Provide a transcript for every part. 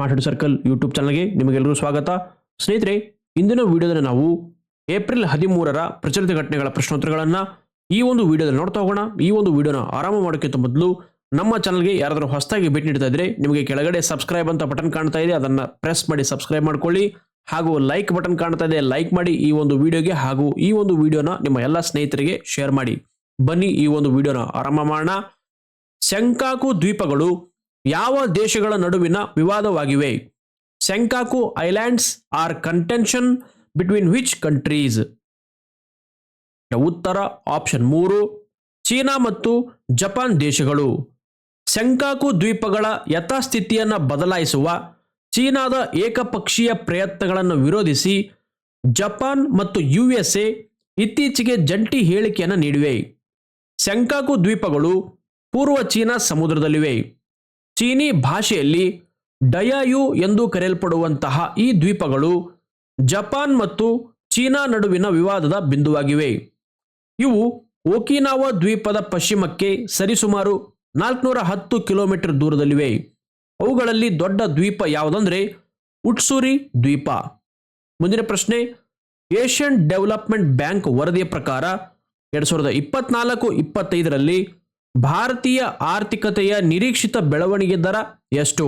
Smart circle YouTube ಚಾನಲ್ಗೆ ನಿಮಗೆಲ್ಲರೂ ಸ್ವಾಗತ. ಸ್ನೇಹಿತರೆ, ಇಂದಿನ ವಿಡಿಯೋದಲ್ಲಿ ನಾವು ಏಪ್ರಿಲ್ ಹದಿಮೂರರ ಪ್ರಚಲಿತ ಘಟನೆಗಳ ಪ್ರಶ್ನೋತ್ತರಗಳನ್ನು ಈ ಒಂದು ವಿಡಿಯೋದಲ್ಲಿ ನೋಡ್ತಾ ಹೋಗೋಣ. ಈ ಒಂದು ವಿಡಿಯೋನ ಆರಾಮ ಮಾಡೋಕ್ಕಿಂತ ಮೊದಲು ನಮ್ಮ ಚಾನಲ್ಗೆ ಯಾರಾದರೂ ಹೊಸದಾಗಿ ಭೇಟಿ ನೀಡ್ತಾ ಇದ್ರೆ ನಿಮಗೆ ಕೆಳಗಡೆ ಸಬ್ಸ್ಕ್ರೈಬ್ ಅಂತ ಬಟನ್ ಕಾಣ್ತಾ ಇದೆ. ಅದನ್ನು ಪ್ರೆಸ್ ಮಾಡಿ ಸಬ್ಸ್ಕ್ರೈಬ್ ಮಾಡ್ಕೊಳ್ಳಿ. ಹಾಗೂ ಲೈಕ್ ಬಟನ್ ಕಾಣ್ತಾ ಇದೆ. ಲೈಕ್ ಮಾಡಿ ಈ ಒಂದು ವಿಡಿಯೋಗೆ ಹಾಗೂ ಈ ಒಂದು ವಿಡಿಯೋನ ನಿಮ್ಮ ಎಲ್ಲ ಸ್ನೇಹಿತರಿಗೆ ಶೇರ್ ಮಾಡಿ. ಬನ್ನಿ ಈ ಒಂದು ವಿಡಿಯೋನ ಆರಂಭ ಮಾಡೋಣ. ಶಂಕಾಕು ದ್ವೀಪಗಳು ಯಾವ ದೇಶಗಳ ನಡುವಿನ ವಿವಾದವಾಗಿವೆ? Senkaku islands are contention between which countries? ಉತ್ತರ ಆಪ್ಷನ್ ಮೂರು, ಚೀನಾ ಮತ್ತು ಜಪಾನ್ ದೇಶಗಳು. ಶಂಕಾಕು ದ್ವೀಪಗಳ ಯಥಾಸ್ಥಿತಿಯನ್ನು ಬದಲಾಯಿಸುವ ಚೀನಾದ ಏಕಪಕ್ಷೀಯ ಪ್ರಯತ್ನಗಳನ್ನು ವಿರೋಧಿಸಿ ಜಪಾನ್ ಮತ್ತು ಯು ಎಸ್ ಎ ಇತ್ತೀಚೆಗೆ ಜಂಟಿ ಹೇಳಿಕೆಯನ್ನು ನೀಡಿವೆ. ಶಂಕಾಕು ದ್ವೀಪಗಳು ಪೂರ್ವ ಚೀನಾ ಸಮುದ್ರದಲ್ಲಿವೆ. ಚೀನಿ ಭಾಷೆಯಲ್ಲಿ ಡಯಾಯು ಎಂದು ಕರೆಯಲ್ಪಡುವಂತಹ ಈ ದ್ವೀಪಗಳು ಜಪಾನ್ ಮತ್ತು ಚೀನಾ ನಡುವಿನ ವಿವಾದದ ಬಿಂದುವಾಗಿವೆ. ಇವು ಒಕಿನಾವ ದ್ವೀಪದ ಪಶ್ಚಿಮಕ್ಕೆ ಸರಿಸುಮಾರು ನಾಲ್ಕುನೂರ ಹತ್ತು ಕಿಲೋಮೀಟರ್ ದೂರದಲ್ಲಿವೆ. ಅವುಗಳಲ್ಲಿ ದೊಡ್ಡ ದ್ವೀಪ ಯಾವುದಂದ್ರೆ ಉಟ್ಸೂರಿ ದ್ವೀಪ. ಮುಂದಿನ ಪ್ರಶ್ನೆ, ಏಷ್ಯನ್ ಡೆವಲಪ್ಮೆಂಟ್ ಬ್ಯಾಂಕ್ ವರದಿಯ ಪ್ರಕಾರ ಎರಡ್ ಸಾವಿರದ ಇಪ್ಪತ್ನಾಲ್ಕು, ಇಪ್ಪತ್ತೈದರಲ್ಲಿ ಭಾರತೀಯ ಆರ್ಥಿಕತೆಯ ನಿರೀಕ್ಷಿತ ಬೆಳವಣಿಗೆ ದರ ಎಷ್ಟು?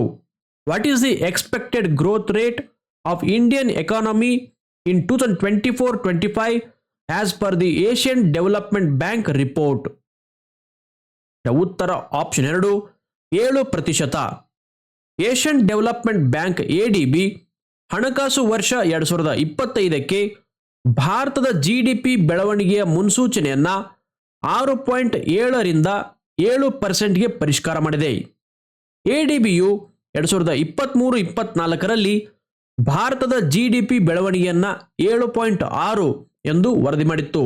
What is the expected growth rate of Indian economy in two thousand twenty four twenty five as per the Asian development bank report ಉತ್ತರ ಆಪ್ಷನ್ ಎರಡು, ಏಳು ಪ್ರತಿಶತ. ಏಷ್ಯನ್ ಡೆವಲಪ್ಮೆಂಟ್ ಬ್ಯಾಂಕ್ ಎಡಿಬಿ ಹಣಕಾಸು ವರ್ಷ ಎರಡು ಸಾವಿರದ ಇಪ್ಪತ್ತೈದಕ್ಕೆ ಭಾರತದ ಜಿ ಡಿ ಪಿ ಬೆಳವಣಿಗೆಯ ಮುನ್ಸೂಚನೆಯನ್ನ ಆರು ಪಾಯಿಂಟ್ ಏಳರಿಂದ ಏಳು ಪರ್ಸೆಂಟ್ಗೆ ಪರಿಷ್ಕಾರ ಮಾಡಿದೆ. ಎ ಡಿ ಬಿಯು ಎರಡು ಸಾವಿರದ ಇಪ್ಪತ್ತ್ಮೂರು ಇಪ್ಪತ್ನಾಲ್ಕರಲ್ಲಿ ಭಾರತದ ಜಿ ಡಿ ಪಿ ಬೆಳವಣಿಗೆಯನ್ನು ಏಳು ಪಾಯಿಂಟ್ ಆರು ಎಂದು ವರದಿ ಮಾಡಿತ್ತು.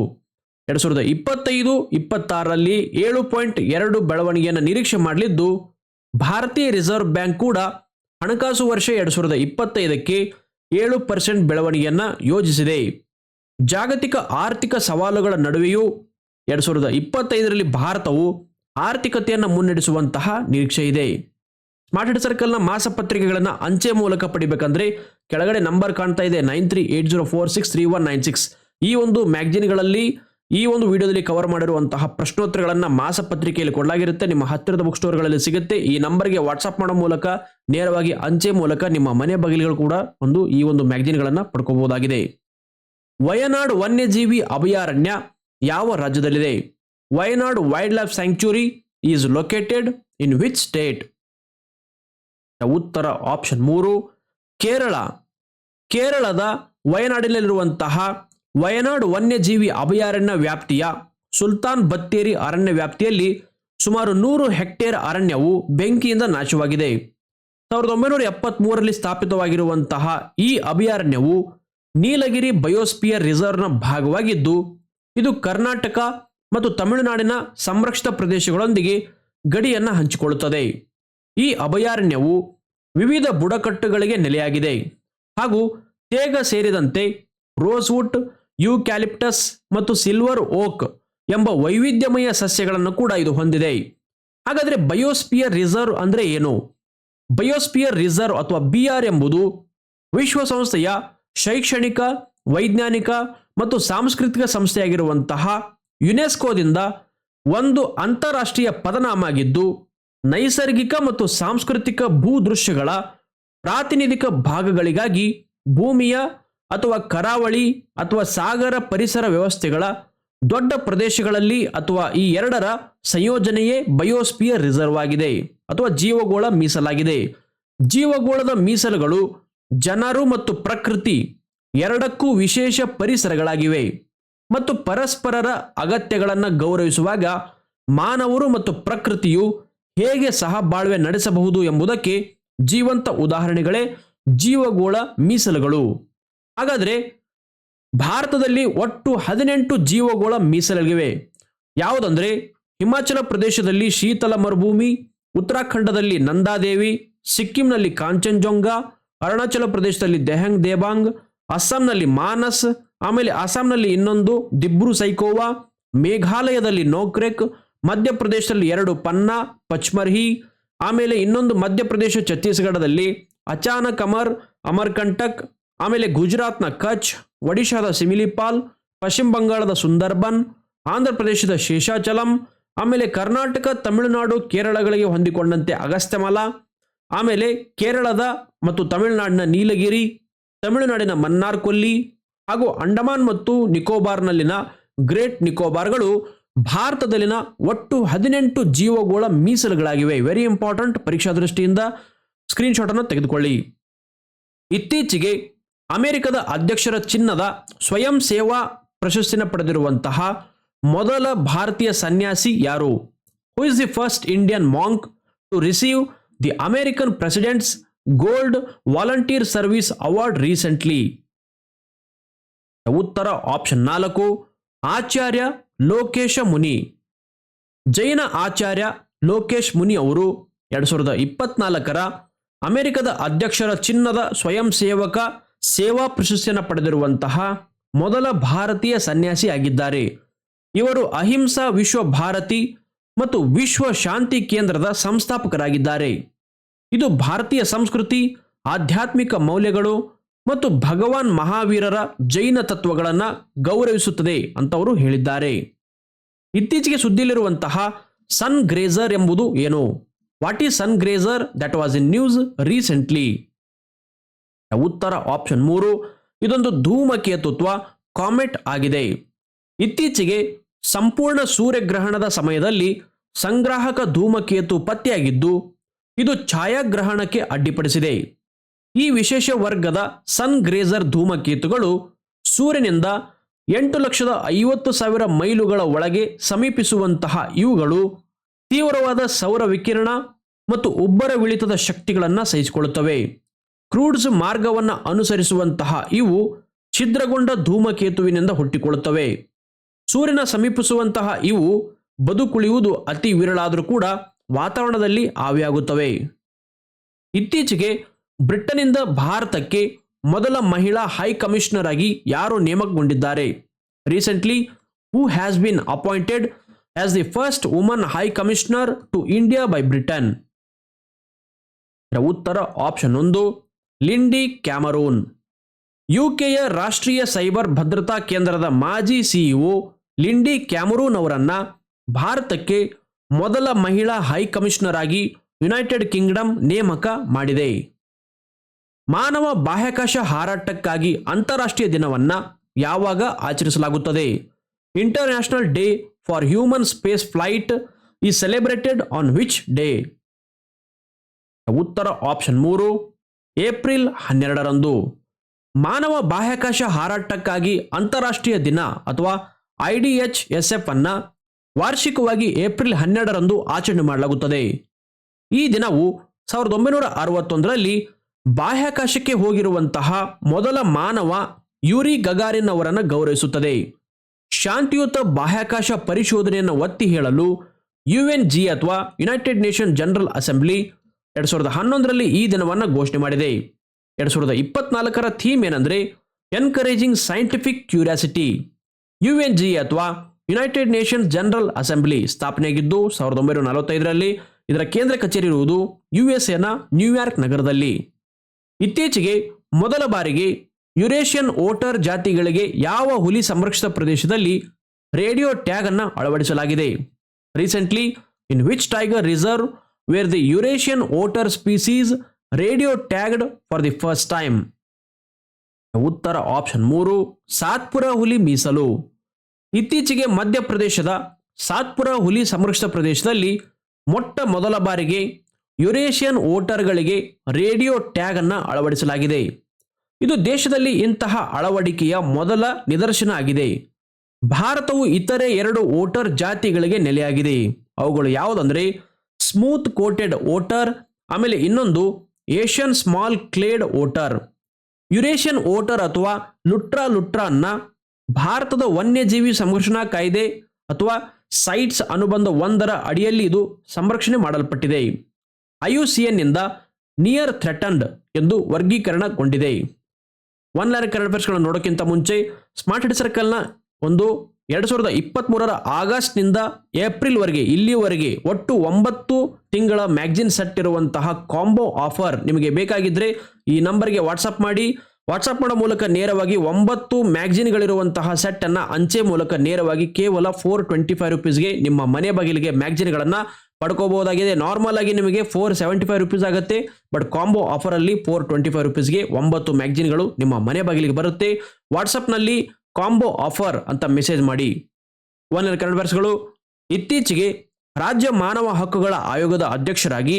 ಎರಡು ಸಾವಿರದ ಇಪ್ಪತ್ತೈದು ಇಪ್ಪತ್ತಾರರಲ್ಲಿ ಏಳು ಪಾಯಿಂಟ್ ಎರಡು ಬೆಳವಣಿಗೆಯನ್ನು ನಿರೀಕ್ಷೆ ಮಾಡಲಿದ್ದು, ಭಾರತೀಯ ರಿಸರ್ವ್ ಬ್ಯಾಂಕ್ ಕೂಡ ಹಣಕಾಸು ವರ್ಷ ಎರಡು ಸಾವಿರದ ಇಪ್ಪತ್ತೈದಕ್ಕೆ ಏಳು ಪರ್ಸೆಂಟ್ ಬೆಳವಣಿಗೆಯನ್ನು ಯೋಜಿಸಿದೆ. ಜಾಗತಿಕ ಆರ್ಥಿಕ ಸವಾಲುಗಳ ನಡುವೆಯೂ ಎರಡು ಸಾವಿರದ ಇಪ್ಪತ್ತೈದರಲ್ಲಿ ಭಾರತವು ಆರ್ಥಿಕತೆಯನ್ನು ಮುನ್ನಡೆಸುವಂತಹ ನಿರೀಕ್ಷೆ ಇದೆ. ಸ್ಮಾರ್ಟ್ ಹೆಡ್ ಸರ್ಕಲ್ನ ಮಾಸಪತ್ರಿಕೆಗಳನ್ನು ಅಂಚೆ ಮೂಲಕ ಪಡಿಬೇಕಂದ್ರೆ ಕೆಳಗಡೆ ನಂಬರ್ ಕಾಣ್ತಾ ಇದೆ nine three eight zero four six three one nine six. ಈ ಒಂದು ಮ್ಯಾಗ್ಜಿನ್ಗಳಲ್ಲಿ ಈ ಒಂದು ವಿಡಿಯೋದಲ್ಲಿ ಕವರ್ ಮಾಡಿರುವಂತಹ ಪ್ರಶ್ನೋತ್ತರಗಳನ್ನು ಮಾಸಪತ್ರಿಕೆಯಲ್ಲಿ ಕೊಡಲಾಗಿರುತ್ತೆ. ನಿಮ್ಮ ಹತ್ತಿರದ ಬುಕ್ ಸ್ಟೋರ್ಗಳಲ್ಲಿ ಸಿಗುತ್ತೆ. ಈ ನಂಬರ್ಗೆ ವಾಟ್ಸಪ್ ಮಾಡೋ ಮೂಲಕ ನೇರವಾಗಿ ಅಂಚೆ ಮೂಲಕ ನಿಮ್ಮ ಮನೆ ಬಗಿಲಿಗಳು ಕೂಡ ಒಂದು ಈ ಒಂದು ಮ್ಯಾಗ್ಜಿನ್ಗಳನ್ನು ಪಡ್ಕೋಬಹುದಾಗಿದೆ. ವಯನಾಡ್ ವನ್ಯಜೀವಿ ಅಭಯಾರಣ್ಯ ಯಾವ ರಾಜ್ಯದಲ್ಲಿದೆ? Wayanad wildlife sanctuary is located in which state? ಉತ್ತರ ಆಪ್ಷನ್ ಮೂರು, ಕೇರಳ. ಕೇರಳದ ವಯನಾಡಿನಲ್ಲಿರುವಂತಹ ವಯನಾಡ್ ವನ್ಯಜೀವಿ ಅಭಯಾರಣ್ಯ ವ್ಯಾಪ್ತಿಯ ಸುಲ್ತಾನ್ ಬತ್ತೇರಿ ಅರಣ್ಯ ವ್ಯಾಪ್ತಿಯಲ್ಲಿ ಸುಮಾರು ನೂರು ಹೆಕ್ಟೇರ್ ಅರಣ್ಯವು ಬೆಂಕಿಯಿಂದ ನಾಶವಾಗಿದೆ. ಸಾವಿರದ ಒಂಬೈನೂರ ಎಪ್ಪತ್ಮೂರರಲ್ಲಿ ಸ್ಥಾಪಿತವಾಗಿರುವಂತಹ ಈ ಅಭಯಾರಣ್ಯವು ನೀಲಗಿರಿ ಬಯೋಸ್ಪಿಯರ್ ರಿಸರ್ವ್ನ ಭಾಗವಾಗಿದ್ದು ಇದು ಕರ್ನಾಟಕ ಮತ್ತು ತಮಿಳುನಾಡಿನ ಸಂರಕ್ಷಿತ ಪ್ರದೇಶಗಳೊಂದಿಗೆ ಗಡಿಯನ್ನು ಹಂಚಿಕೊಳ್ಳುತ್ತದೆ. ಈ ಅಭಯಾರಣ್ಯವು ವಿವಿಧ ಬುಡಕಟ್ಟುಗಳಿಗೆ ನೆಲೆಯಾಗಿದೆ. ಹಾಗೂ ತೇಗ ಸೇರಿದಂತೆ ರೋಸ್ವುಡ್, ಯುಕ್ಯಾಲಿಪ್ಟಸ್ ಮತ್ತು ಸಿಲ್ವರ್ ಓಕ್ ಎಂಬ ವೈವಿಧ್ಯಮಯ ಸಸ್ಯಗಳನ್ನು ಕೂಡ ಇದು ಹೊಂದಿದೆ. ಹಾಗಾದರೆ ಬಯೋಸ್ಪಿಯರ್ ರಿಸರ್ವ್ ಅಂದರೆ ಏನು? ಬಯೋಸ್ಪಿಯರ್ ರಿಸರ್ವ್ ಅಥವಾ ಬಿ ಆರ್ ಎಂಬುದು ವಿಶ್ವಸಂಸ್ಥೆಯ ಶೈಕ್ಷಣಿಕ, ವೈಜ್ಞಾನಿಕ ಮತ್ತು ಸಾಂಸ್ಕೃತಿಕ ಸಂಸ್ಥೆಯಾಗಿರುವಂತಹ ಯುನೆಸ್ಕೋದಿಂದ ಒಂದು ಅಂತಾರಾಷ್ಟ್ರೀಯ ಪದನಾಮ ಆಗಿದ್ದು ನೈಸರ್ಗಿಕ ಮತ್ತು ಸಾಂಸ್ಕೃತಿಕ ಭೂದೃಶ್ಯಗಳ ಪ್ರಾತಿನಿಧಿಕ ಭಾಗಗಳಿಗಾಗಿ ಭೂಮಿಯ ಅಥವಾ ಕರಾವಳಿ ಅಥವಾ ಸಾಗರ ಪರಿಸರ ವ್ಯವಸ್ಥೆಗಳ ದೊಡ್ಡ ಪ್ರದೇಶಗಳಲ್ಲಿ ಅಥವಾ ಈ ಎರಡರ ಸಂಯೋಜನೆಯೇ ಬಯೋಸ್ಪಿಯರ್ ರಿಸರ್ವ್ ಆಗಿದೆ ಅಥವಾ ಜೀವಗೋಳ ಮೀಸಲಾಗಿದೆ. ಜೀವಗೋಳದ ಮೀಸಲುಗಳು ಜನರು ಮತ್ತು ಪ್ರಕೃತಿ ಎರಡಕ್ಕೂ ವಿಶೇಷ ಪರಿಸರಗಳಾಗಿವೆ ಮತ್ತು ಪರಸ್ಪರರ ಅಗತ್ಯಗಳನ್ನು ಗೌರವಿಸುವಾಗ ಮಾನವರು ಮತ್ತು ಪ್ರಕೃತಿಯು ಹೇಗೆ ಸಹಬಾಳ್ವೆ ನಡೆಸಬಹುದು ಎಂಬುದಕ್ಕೆ ಜೀವಂತ ಉದಾಹರಣೆಗಳೇ ಜೀವಗೋಳ ಮೀಸಲುಗಳು. ಹಾಗಾದರೆ ಭಾರತದಲ್ಲಿ ಒಟ್ಟು ಹದಿನೆಂಟು ಜೀವಗೋಳ ಮೀಸಲಿವೆ. ಯಾವುದಂದರೆ ಹಿಮಾಚಲ ಪ್ರದೇಶದಲ್ಲಿ ಶೀತಲ ಮರುಭೂಮಿ, ಉತ್ತರಾಖಂಡದಲ್ಲಿ ನಂದಾದೇವಿ, ಸಿಕ್ಕಿಂನಲ್ಲಿ ಕಾಂಚನ್ಜೊಂಗ, ಅರುಣಾಚಲ ಪ್ರದೇಶದಲ್ಲಿ ದೆಹಂಗ್ ದೇಬಾಂಗ್ ಅಸ್ಸಾಂನಲ್ಲಿ ಮಾನಸ್, ಆಮೇಲೆ ಅಸ್ಸಾಂನಲ್ಲಿ ಇನ್ನೊಂದು ದಿಬ್ರು ಸೈಕೋವಾ, ಮೇಘಾಲಯದಲ್ಲಿ ನೋಕ್ರೆಕ್, ಮಧ್ಯಪ್ರದೇಶದಲ್ಲಿ ಎರಡು ಪನ್ನಾ, ಪಚ್ಮರ್ಹಿ, ಆಮೇಲೆ ಇನ್ನೊಂದು ಮಧ್ಯಪ್ರದೇಶ ಛತ್ತೀಸ್ಗಢದಲ್ಲಿ ಅಚಾನಕ್ ಅಮರ್, ಅಮರ್ಕಂಟಕ್, ಆಮೇಲೆ ಗುಜರಾತ್ನ ಕಚ್, ಒಡಿಶಾದ ಸಿಮಿಲಿಪಾಲ್, ಪಶ್ಚಿಮ ಬಂಗಾಳದ ಸುಂದರ್ಬನ್, ಆಂಧ್ರ ಪ್ರದೇಶದ ಶೇಷಾಚಲಂ, ಆಮೇಲೆ ಕರ್ನಾಟಕ, ತಮಿಳುನಾಡು, ಕೇರಳಗಳಿಗೆ ಹೊಂದಿಕೊಂಡಂತೆ ಅಗಸ್ತ್ಯಮಲ, ಆಮೇಲೆ ಕೇರಳದ ಮತ್ತು ತಮಿಳುನಾಡಿನ ನೀಲಗಿರಿ ತಮಿಳುನಾಡಿನ ಮನ್ನಾರ್ ಕೊಲ್ಲಿ ಹಾಗೂ ಅಂಡಮಾನ್ ಮತ್ತು ನಿಕೋಬಾರ್ನಲ್ಲಿನ ಗ್ರೇಟ್ ನಿಕೋಬಾರ್ಗಳು ಭಾರತದಲ್ಲಿನ ಒಟ್ಟು ಹದಿನೆಂಟು ಜೀವಗೋಳ ಮೀಸಲುಗಳಾಗಿವೆ. ವೆರಿ ಇಂಪಾರ್ಟೆಂಟ್ ಪರೀಕ್ಷಾ ದೃಷ್ಟಿಯಿಂದ ಸ್ಕ್ರೀನ್ಶಾಟ್ ಅನ್ನು ತೆಗೆದುಕೊಳ್ಳಿ. ಇತ್ತೀಚೆಗೆ ಅಮೆರಿಕದ ಅಧ್ಯಕ್ಷರ ಚಿನ್ನದ ಸ್ವಯಂ ಸೇವಾ ಪ್ರಶಸ್ತಿನ ಪಡೆದಿರುವಂತಹ ಮೊದಲ ಭಾರತೀಯ ಸನ್ಯಾಸಿ ಯಾರು? Who is the first Indian monk to receive the American president's gold volunteer service award recently. ಉತ್ತರ ಆಪ್ಷನ್ ನಾಲ್ಕು, ಆಚಾರ್ಯ ಲೋಕೇಶ ಮುನಿ. ಜೈನ ಆಚಾರ್ಯ ಲೋಕೇಶ್ ಮುನಿ ಅವರು ಎರಡ್ ಸಾವಿರದ ಇಪ್ಪತ್ನಾಲ್ಕರ ಅಮೆರಿಕದ ಅಧ್ಯಕ್ಷರ ಚಿನ್ನದ ಸ್ವಯಂ ಸೇವಕ, ಸೇವಾ ಪ್ರಶಸ್ತಿಯನ್ನು ಪಡೆದಿರುವಂತಹ ಮೊದಲ ಭಾರತೀಯ ಸನ್ಯಾಸಿ ಆಗಿದ್ದಾರೆ. ಇವರು ಅಹಿಂಸಾ ವಿಶ್ವ ಭಾರತಿ ಮತ್ತು ವಿಶ್ವ ಶಾಂತಿ ಕೇಂದ್ರದ ಸಂಸ್ಥಾಪಕರಾಗಿದ್ದಾರೆ. ಇದು ಭಾರತೀಯ ಸಂಸ್ಕೃತಿ, ಆಧ್ಯಾತ್ಮಿಕ ಮೌಲ್ಯಗಳು ಮತ್ತು ಭಗವಾನ್ ಮಹಾವೀರರ ಜೈನ ತತ್ವಗಳನ್ನು ಗೌರವಿಸುತ್ತದೆ ಅಂತ ಅವರು ಹೇಳಿದ್ದಾರೆ. ಇತ್ತೀಚೆಗೆ ಸುದ್ದಿಯಲ್ಲಿರುವಂತಹ ಸನ್ ಗ್ರೇಜರ್ ಎಂಬುದು ಏನು? What is sungrazer that was in news recently ಉತ್ತರ ಆಪ್ಷನ್ ಮೂರು, ಇದೊಂದು ಧೂಮಕೇತುತ್ವ ಕಾಮೆಟ್ ಆಗಿದೆ. ಇತ್ತೀಚೆಗೆ ಸಂಪೂರ್ಣ ಸೂರ್ಯಗ್ರಹಣದ ಸಮಯದಲ್ಲಿ ಸಂಗ್ರಾಹಕ ಧೂಮಕೇತು ಪತ್ತೆಯಾಗಿದ್ದು ಇದು ಛಾಯಾಗ್ರಹಣಕ್ಕೆ ಅಡ್ಡಿಪಡಿಸಿದೆ. ಈ ವಿಶೇಷ ವರ್ಗದ ಸನ್ ಗ್ರೇಸರ್ ಧೂಮಕೇತುಗಳು ಸೂರ್ಯನಿಂದ ಎಂಟು ಲಕ್ಷದ ಐವತ್ತು ಸಾವಿರ ಮೈಲುಗಳ ಒಳಗೆ ಸಮೀಪಿಸುವಂತಹ ಇವುಗಳು ತೀವ್ರವಾದ ಸೌರ ವಿಕಿರಣ ಮತ್ತು ಉಬ್ಬರವಿಳಿತದ ಶಕ್ತಿಗಳನ್ನು ಸಹಿಸಿಕೊಳ್ಳುತ್ತವೆ. ಕ್ರೂಡ್ಸ್ ಮಾರ್ಗವನ್ನು ಅನುಸರಿಸುವಂತಹ ಇವು ಛಿದ್ರಗೊಂಡ ಧೂಮಕೇತುವಿನಿಂದ ಹುಟ್ಟಿಕೊಳ್ಳುತ್ತವೆ. ಸೂರ್ಯನ ಸಮೀಪಿಸುವಂತಹ ಇವು ಬದುಕುಳಿಯುವುದು ಅತಿ ವಿರಳಾದರೂ ಕೂಡ ವಾತಾವರಣದಲ್ಲಿ ಆವಿಯಾಗುತ್ತವೆ. ಇತ್ತೀಚೆಗೆ ಬ್ರಿಟನ್ನಿಂದ ಭಾರತಕ್ಕೆ ಮೊದಲ ಮಹಿಳಾ ಹೈ ಕಮಿಷನರ್ ಆಗಿ ಯಾರು ನೇಮಕಗೊಂಡಿದ್ದಾರೆ? Recently, who has been appointed as the first woman high commissioner to India by Britain. ಉತ್ತರ ಆಪ್ಷನ್ ಒಂದು, ಲಿಂಡಿ ಕ್ಯಾಮರೂನ್. ಯುಕೆಯ ರಾಷ್ಟ್ರೀಯ ಸೈಬರ್ ಭದ್ರತಾ ಕೇಂದ್ರದ ಮಾಜಿ ಸಿಇಒ ಲಿಂಡಿ ಕ್ಯಾಮರೂನ್ ಅವರನ್ನ ಭಾರತಕ್ಕೆ ಮೊದಲ ಮಹಿಳಾ ಹೈ ಕಮಿಷನರ್ ಆಗಿ ಯುನೈಟೆಡ್ ಕಿಂಗ್ಡಮ್ ನೇಮಕ ಮಾಡಿದೆ. ಮಾನವ ಬಾಹ್ಯಾಕಾಶ ಹಾರಾಟಕ್ಕಾಗಿ ಅಂತಾರಾಷ್ಟ್ರೀಯ ದಿನವನ್ನ ಯಾವಾಗ ಆಚರಿಸಲಾಗುತ್ತದೆ? International day for human space flight is celebrated on which day ಉತ್ತರ ಆಪ್ಷನ್ ಮೂರು, ಏಪ್ರಿಲ್ ಹನ್ನೆರಡರಂದು. ಮಾನವ ಬಾಹ್ಯಾಕಾಶ ಹಾರಾಟಕ್ಕಾಗಿ ಅಂತಾರಾಷ್ಟ್ರೀಯ ದಿನ ಅಥವಾ I D H S F ಅನ್ನ ವಾರ್ಷಿಕವಾಗಿ ಏಪ್ರಿಲ್ ಹನ್ನೆರಡರಂದು ಆಚರಣೆ ಮಾಡಲಾಗುತ್ತದೆ. ಈ ದಿನವು ಸಾವಿರದ ಒಂಬೈನೂರ ಅರವತ್ತೊಂದರಲ್ಲಿ ಬಾಹ್ಯಾಕಾಶಕ್ಕೆ ಹೋಗಿರುವಂತಹ ಮೊದಲ ಮಾನವ ಯೂರಿ ಗಗಾರಿನ್ ಅವರನ್ನು ಗೌರವಿಸುತ್ತದೆ. ಶಾಂತಿಯುತ ಬಾಹ್ಯಾಕಾಶ ಪರಿಶೋಧನೆಯನ್ನು ಒತ್ತಿ ಹೇಳಲು ಯು ಎನ್ ಜಿ ಅಥವಾ ಯುನೈಟೆಡ್ ನೇಷನ್ ಜನರಲ್ ಅಸೆಂಬ್ಲಿ ಎರಡು ಸಾವಿರದ ಹನ್ನೊಂದರಲ್ಲಿ ಈ ದಿನವನ್ನು ಘೋಷಣೆ ಮಾಡಿದೆ. ಎರಡು ಸಾವಿರದ ಇಪ್ಪತ್ನಾಲ್ಕರ ಥೀಮ್ ಏನಂದ್ರೆ encouraging scientific curiosity. U N G ಅಥವಾ ಯುನೈಟೆಡ್ ನೇಷನ್ ಜನರಲ್ ಅಸೆಂಬ್ಲಿ ಸ್ಥಾಪನೆಯಾಗಿದ್ದು ಸಾವಿರದ ಒಂಬೈನೂರ ನಲವತ್ತೈದರಲ್ಲಿ ಇದರ ಕೇಂದ್ರ ಕಚೇರಿ ಇರುವುದು ಯು ಎಸ್ ಎನ ನ್ಯೂಯಾರ್ಕ್ ನಗರದಲ್ಲಿ. ಇತ್ತೀಚೆಗೆ ಮೊದಲ ಬಾರಿಗೆ ಯುರೇಷಿಯನ್ ವೋಟರ್ ಜಾತಿಗಳಿಗೆ ಯಾವ ಹುಲಿ ಸಂರಕ್ಷಿತ ಪ್ರದೇಶದಲ್ಲಿ ರೇಡಿಯೋ ಟ್ಯಾಗ್ ಅನ್ನು ಅಳವಡಿಸಲಾಗಿದೆ. Recently, in which tiger reserve where the Eurasian otter species radio tagged for the first time. ಉತ್ತರ ಆಪ್ಷನ್ ಮೂರು, ಸಾತ್ಪುರ ಹುಲಿ ಮೀಸಲು. ಇತ್ತೀಚೆಗೆ ಮಧ್ಯಪ್ರದೇಶದ ಸಾತ್ಪುರ ಹುಲಿ ಸಂರಕ್ಷಿತ ಪ್ರದೇಶದಲ್ಲಿ ಮೊಟ್ಟ ಮೊದಲ ಬಾರಿಗೆ ಯುರೇಷಿಯನ್ ವೋಟರ್ಗಳಿಗೆ ರೇಡಿಯೋ ಟ್ಯಾಗ್ ಅನ್ನು ಅಳವಡಿಸಲಾಗಿದೆ. ಇದು ದೇಶದಲ್ಲಿ ಇಂತಹ ಅಳವಡಿಕೆಯ ಮೊದಲ ನಿದರ್ಶನ ಆಗಿದೆ. ಭಾರತವು ಇತರೆ ಎರಡು ವೋಟರ್ ಜಾತಿಗಳಿಗೆ ನೆಲೆಯಾಗಿದೆ. ಅವುಗಳು ಯಾವುದಂದ್ರೆ ಸ್ಮೂತ್ ಕೋಟೆಡ್ ವೋಟರ್, ಆಮೇಲೆ ಇನ್ನೊಂದು Asian small clawed otter. Eurasian otter ಅಥವಾ ಲುಟ್ರಾ ಲುಟ್ರಾನ್ನ ಭಾರತದ ವನ್ಯಜೀವಿ ಸಂರಕ್ಷಣಾ ಕಾಯ್ದೆ ಅಥವಾ ಸೈಟ್ಸ್ ಅನುಬಂಧ ಒಂದರ ಅಡಿಯಲ್ಲಿ ಇದು ಸಂರಕ್ಷಣೆ ಮಾಡಲ್ಪಟ್ಟಿದೆ. ಐಯುಸಿಎನ್ನಿಂದ ನಿಯರ್ ಥ್ರೆಟನ್ಡ್ ಎಂದು ವರ್ಗೀಕರಣಗೊಂಡಿದೆ. ಒನ್ ಲೈನ್ ಕರೆಂಟ್ ಅಫೇರ್ಸ್ಗಳನ್ನು ನೋಡೋಕ್ಕಿಂತ ಮುಂಚೆ ಸ್ಮಾರ್ಟ್ ಹಿಡ್ ಸರ್ಕಲ್ನ ಒಂದು ಎರಡು ಸಾವಿರದ ಇಪ್ಪತ್ತ್ಮೂರರ ಆಗಸ್ಟ್ನಿಂದ ಏಪ್ರಿಲ್ವರೆಗೆ ಇಲ್ಲಿವರೆಗೆ ಒಟ್ಟು ಒಂಬತ್ತು ತಿಂಗಳ ಮ್ಯಾಗ್ಜಿನ್ ಸೆಟ್ ಇರುವಂತಹ ಕಾಂಬೋ ಆಫರ್ ನಿಮಗೆ ಬೇಕಾಗಿದ್ದರೆ ಈ ನಂಬರ್ಗೆ ವಾಟ್ಸಪ್ ಮಾಡಿ. ವಾಟ್ಸಪ್ ಮಾಡೋ ಮೂಲಕ ನೇರವಾಗಿ ಒಂಬತ್ತು ಮ್ಯಾಗ್ಜಿನ್ಗಳಿರುವಂತಹ ಸೆಟ್ ಅನ್ನ ಅಂಚೆ ಮೂಲಕ ನೇರವಾಗಿ ಕೇವಲ ಫೋರ್ ಟ್ವೆಂಟಿ ಫೈವ್ ರುಪೀಸ್ಗೆ ನಿಮ್ಮ ಮನೆ ಬಾಗಿಲಿಗೆ ಮ್ಯಾಗ್ಜಿನ್ಗಳನ್ನು ಪಡ್ಕೋಬಹುದಾಗಿದೆ. ನಾರ್ಮಲ್ ಆಗಿ ನಿಮಗೆ ಫೋರ್ ಸೆವೆಂಟಿ ಫೈವ್ ರುಪೀಸ್ ಆಗುತ್ತೆ. ಬಟ್ ಕಾಂಬೋ ಆಫರ್ ಅಲ್ಲಿ ಫೋರ್ ಟ್ವೆಂಟಿ ಫೈವ್ ರುಪೀಸ್ಗೆ ಒಂಬತ್ತು ಮ್ಯಾಗ್ಜಿನ್ಗಳು ನಿಮ್ಮ ಮನೆ ಬಾಗಿಲಿಗೆ ಬರುತ್ತೆ. ವಾಟ್ಸಪ್ನಲ್ಲಿ ಕಾಂಬೋ ಆಫರ್ ಅಂತ ಮೆಸೇಜ್ ಮಾಡಿ. ಒನ್ ಕನ್ನಡ ಬರ್ಸ್ಗಳು ಇತ್ತೀಚೆಗೆ ರಾಜ್ಯ ಮಾನವ ಹಕ್ಕುಗಳ ಆಯೋಗದ ಅಧ್ಯಕ್ಷರಾಗಿ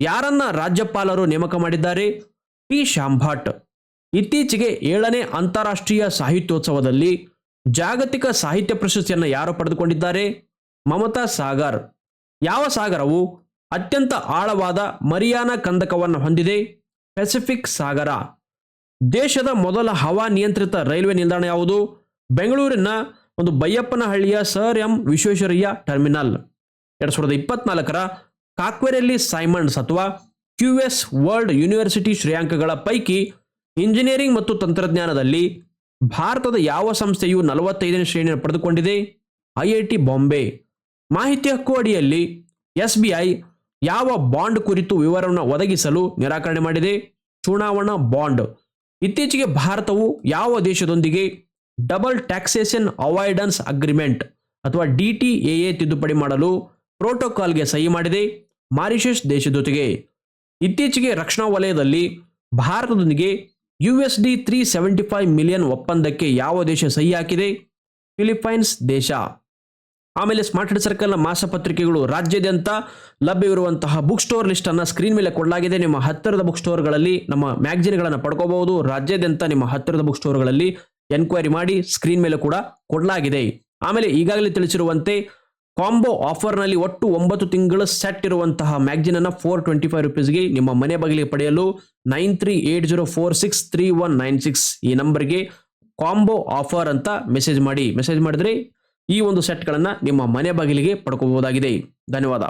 ಯಾರನ್ನ ರಾಜ್ಯಪಾಲರು ನೇಮಕ ಮಾಡಿದ್ದಾರೆ? ಪಿ. ಶಾಂಭಾಟ್. ಇತ್ತೀಚೆಗೆ ಏಳನೇ ಅಂತಾರಾಷ್ಟ್ರೀಯ ಸಾಹಿತ್ಯೋತ್ಸವದಲ್ಲಿ ಜಾಗತಿಕ ಸಾಹಿತ್ಯ ಪ್ರಶಸ್ತಿಯನ್ನು ಯಾರು ಪಡೆದುಕೊಂಡಿದ್ದಾರೆ? ಮಮತಾ ಸಾಗರ್. ಯಾವ ಸಾಗರವು ಅತ್ಯಂತ ಆಳವಾದ ಮರಿಯಾನ ಕಂದಕವನ್ನು ಹೊಂದಿದೆ? ಪೆಸಿಫಿಕ್ ಸಾಗರ. ದೇಶದ ಮೊದಲ ಹವಾ ನಿಯಂತ್ರಿತ ರೈಲ್ವೆ ನಿಲ್ದಾಣ ಯಾವುದು? ಬೆಂಗಳೂರಿನ ಒಂದು ಬೈಯಪ್ಪನಹಳ್ಳಿಯ ಸರ್ ಎಂ ವಿಶ್ವೇಶ್ವರಯ್ಯ ಟರ್ಮಿನಲ್. ಎರಡು ಸಾವಿರದ ಇಪ್ಪತ್ನಾಲ್ಕರ ಕಾಕ್ವೆರೆಲ್ಲಿ ಸೈಮಂಡ್ಸ್ ಅಥವಾ ಕ್ಯೂ ಎಸ್ ವರ್ಲ್ಡ್ ಯೂನಿವರ್ಸಿಟಿ ಶ್ರೇಯಾಂಕಗಳ ಪೈಕಿ ಇಂಜಿನಿಯರಿಂಗ್ ಮತ್ತು ತಂತ್ರಜ್ಞಾನದಲ್ಲಿ ಭಾರತದ ಯಾವ ಸಂಸ್ಥೆಯು ನಲವತ್ತೈದನೇ ಶ್ರೇಣಿಯನ್ನು ಪಡೆದುಕೊಂಡಿದೆ? ಐಐಟಿ ಬಾಂಬೆ. ಮಾಹಿತಿ ಹಕ್ಕು ಅಡಿಯಲ್ಲಿ ಎಸ್ ಬಿ ಐ ಯಾವ ಬಾಂಡ್ ಕುರಿತು ವಿವರವನ್ನು ಒದಗಿಸಲು ನಿರಾಕರಣೆ ಮಾಡಿದೆ? ಚುನಾವಣಾ ಬಾಂಡ್. ಇತ್ತೀಚೆಗೆ ಭಾರತವು ಯಾವ ದೇಶದೊಂದಿಗೆ ಡಬಲ್ ಟ್ಯಾಕ್ಸೇಷನ್ ಅವಾಯ್ಡೆನ್ಸ್ ಅಗ್ರಿಮೆಂಟ್ ಅಥವಾ ಡಿ ಟಿ ಎ ಎ ತಿದ್ದುಪಡಿ ಮಾಡಲು ಪ್ರೋಟೋಕಾಲ್ಗೆ ಸಹಿ ಮಾಡಿದೆ? ಮಾರಿಷಸ್ ದೇಶದೊಂದಿಗೆ. ಇತ್ತೀಚೆಗೆ ರಕ್ಷಣಾ ವಲಯದಲ್ಲಿ ಭಾರತದೊಂದಿಗೆ U S D three seventy five million ಒಪ್ಪಂದಕ್ಕೆ ಯಾವ ದೇಶ ಸಹಿ ಹಾಕಿದೆ? ಫಿಲಿಪೈನ್ಸ್ ದೇಶ. ಆಮೇಲೆ ಸ್ಮಾರ್ಟ್ ಹೆಡ್ ಸರ್ಕಲ್ನ ಮಾಸಪತ್ರಿಕೆಗಳು ರಾಜ್ಯಾದ್ಯಂತ ಲಭ್ಯವಿರುವಂತಹ ಬುಕ್ ಸ್ಟೋರ್ ಲಿಸ್ಟ್ ಅನ್ನ ಸ್ಕ್ರೀನ್ ಮೇಲೆ ಕೊಡಲಾಗಿದೆ ನಿಮ್ಮ ಹತ್ತಿರದ ಬುಕ್ ಸ್ಟೋರ್ಗಳಲ್ಲಿ ನಮ್ಮ ಮ್ಯಾಗಜಿನ್ಗಳನ್ನು ಪಡ್ಕೋಬಹುದು. ರಾಜ್ಯಾದ್ಯಂತ ನಿಮ್ಮ ಹತ್ತಿರದ ಬುಕ್ ಸ್ಟೋರ್ಗಳಲ್ಲಿ ಎನ್ಕ್ವೈರಿ ಮಾಡಿ ಸ್ಕ್ರೀನ್ ಮೇಲೆ ಕೂಡ ಕೊಡಲಾಗಿದೆ ಆಮೇಲೆ ಈಗಾಗಲೇ ತಿಳಿಸಿರುವಂತೆ ಕಾಂಬೋ ಆಫರ್ನಲ್ಲಿ ಒಟ್ಟು ಒಂಬತ್ತು ತಿಂಗಳ ಸೆಟ್ ಇರುವಂತಹ ಮ್ಯಾಗ್ಜಿನ್ ಅನ್ನು ಫೋರ್ ಟ್ವೆಂಟಿ ಫೈವ್ ರುಪೀಸ್ಗೆ ನಿಮ್ಮ ಮನೆ ಬಾಗಿಲಿಗೆ ಪಡೆಯಲು nine three eight zero four six three one nine six ಈ ನಂಬರ್ಗೆ ಕಾಂಬೋ ಆಫರ್ ಅಂತ ಮೆಸೇಜ್ ಮಾಡಿ. ಮೆಸೇಜ್ ಮಾಡಿದ್ರೆ ಈ ಒಂದು ಸೆಟ್ಗಳನ್ನು ನಿಮ್ಮ ಮನೆ ಬಾಗಿಲಿಗೆ ಪಡ್ಕೋಬಹುದಾಗಿದೆ. ಧನ್ಯವಾದ.